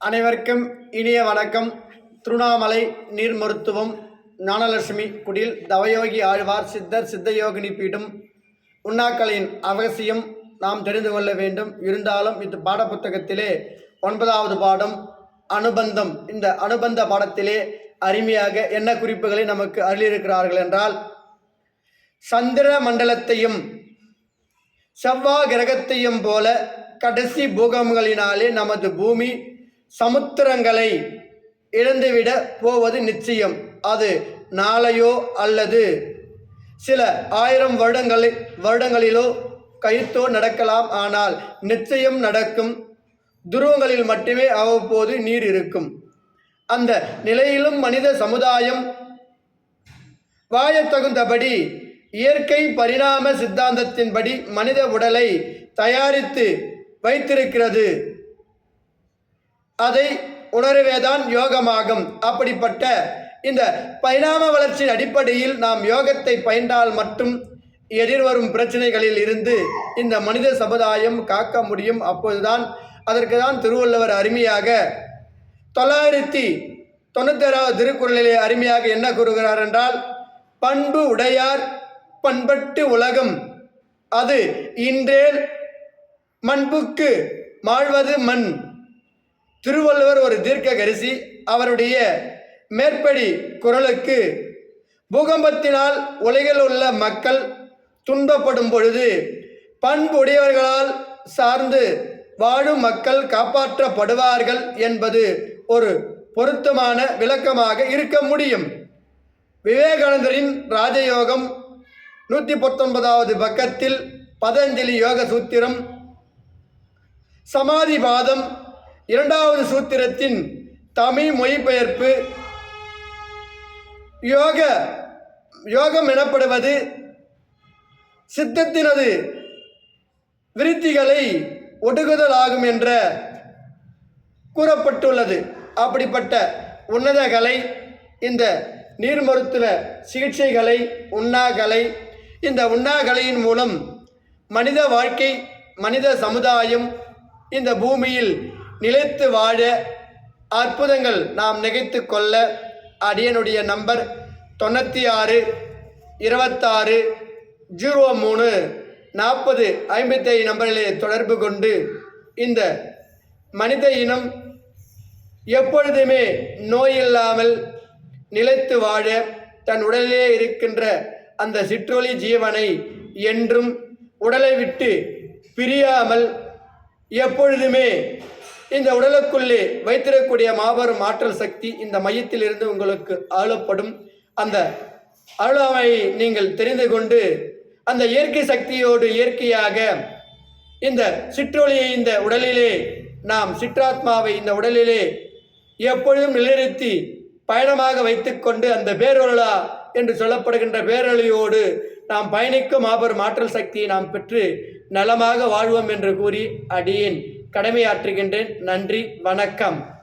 அனைவருக்கும் இனிய வணக்கம். திருவண்ணாமலை நீர் மருத்துவம் ஞானலட்சுமி குடில் தவயோகி ஆழ்வார் சித்தர் சித்தயோகினி பீடும். உண்ணாக்களின் அவசியம் நாம் தெரிந்து கொள்ள வேண்டும். இருந்தாலும் இந்த பாடப்புத்தகத்திலே ஒன்பதாவது பாடம் அனுபந்தம். இந்த அனுபந்த பாடத்திலே அருமையாக என்ன குறிப்புகளை நமக்கு அருளியிருக்கிறார்கள் என்றால் சந்திர மண்டலத்தையும் செவ்வாய் கிரகத்தையும் போல கடைசி பூகம்பங்களினாலே நமது பூமி சமுத்திரங்களை இழந்துவிட போவது நிச்சயம். அது நாளையோ அல்லது சில ஆயிரம் வருடங்களில் வருடங்களிலோ கழித்தோ நடக்கலாம். ஆனால் நிச்சயம் நடக்கும். துருவங்களில் மட்டுமே அவ்வப்போது நீர் இருக்கும். அந்த நிலையிலும் மனித சமுதாயம் வாயத்தகுந்தபடி இயற்கை பரிணாம சித்தாந்தத்தின்படி மனித உடலை தயாரித்து வைத்திருக்கிறது. அதை உணர்வேதான் யோகமாகும். அப்படிப்பட்ட இந்த பரிணாம வளர்ச்சியின் அடிப்படையில் நாம் யோகத்தை பயின்றால் மட்டும் எதிர்வரும் பிரச்சனைகளில் இருந்து இந்த மனித சமுதாயம் காக்க முடியும். அப்போதுதான் அதற்கு தான் திருவள்ளுவர் அருமையாக தொள்ளாயிரத்தி தொண்ணூத்தாறாவது திருக்குறளிலே அருமையாக என்ன கூறுகிறார் என்றால் பண்பு உடையார் பண்பட்டு உலகம். அது இன்றேல் மண்புக்கு மாழ்வது மண். திருவள்ளுவர் ஒரு தீர்க்ககரிசி அவருடைய மேற்படி குரலுக்கு பூகம்பத்தினால் உலகில் உள்ள மக்கள் துன்பப்படும் பொழுது பண்புடையவர்களால் சார்ந்து வாழும் மக்கள் காப்பாற்றப்படுவார்கள் என்பது ஒரு பொருத்தமான விளக்கமாக இருக்க முடியும். விவேகானந்தரின் ராஜயோகம் நூற்றி பத்தொன்பதாவது பக்கத்தில் பதஞ்சலி யோக சூத்திரம் சமாதிபாதம் இரண்டாவது சூத்திரத்தின் தமிழ் மொழிபெயர்ப்பு யோக யோகம் எனப்படுவது சித்தத்தினது விருத்திகளை ஒடுகுதல் ஆகும் என்ற கூறப்பட்டுள்ளது. அப்படிப்பட்ட உன்னதகளை இந்த நீர் மருத்துவ சிகிச்சைகளை உண்ணாகலை இந்த உண்ணாகலையின் மூலம் மனித வாழ்க்கை மனித சமுதாயம் இந்த பூமியில் நிலைத்து வாழ அற்புதங்கள் நாம் நிகழ்த்து கொள்ள அடியனுடைய நம்பர் தொண்ணூற்றி ஆறு இருபத்தாறு ஜீரோ மூணு நாற்பது ஐம்பத்தி நம்பரிலே தொடர்பு கொண்டு இந்த மனித இனம் எப்பொழுதுமே நோய் இல்லாமல் நிலைத்து வாழ தன் உடலிலே இருக்கின்ற அந்த சிற்றொலி ஜீவனை என்றும் உடலை விட்டு பிரியாமல் எப்பொழுதுமே இந்த உடலுக்குள்ளே வைத்திருக்கக்கூடிய மாபெரும் ஆற்றல் சக்தி இந்த மையத்திலிருந்து உங்களுக்கு ஆளப்படும். அந்த அருளாமை நீங்கள் தெரிந்து கொண்டு அந்த இயற்கை சக்தியோடு இயற்கையாக இந்த சிற்றொலியை இந்த உடலிலே நாம் சிற்றாத்மாவை இந்த உடலிலே எப்பொழுதும் நிலைநிறுத்தி பயணமாக வைத்துக்கொண்டு அந்த பேரொருளா என்று சொல்லப்படுகின்ற பேரொழியோடு நாம் பயணிக்கும் மாபெரும் ஆற்றல் சக்தியை நாம் பெற்று நலமாக வாழ்வோம் என்று கூறி அடியேன். கடமையாற்றுகின்றேன். நன்றி. வணக்கம்.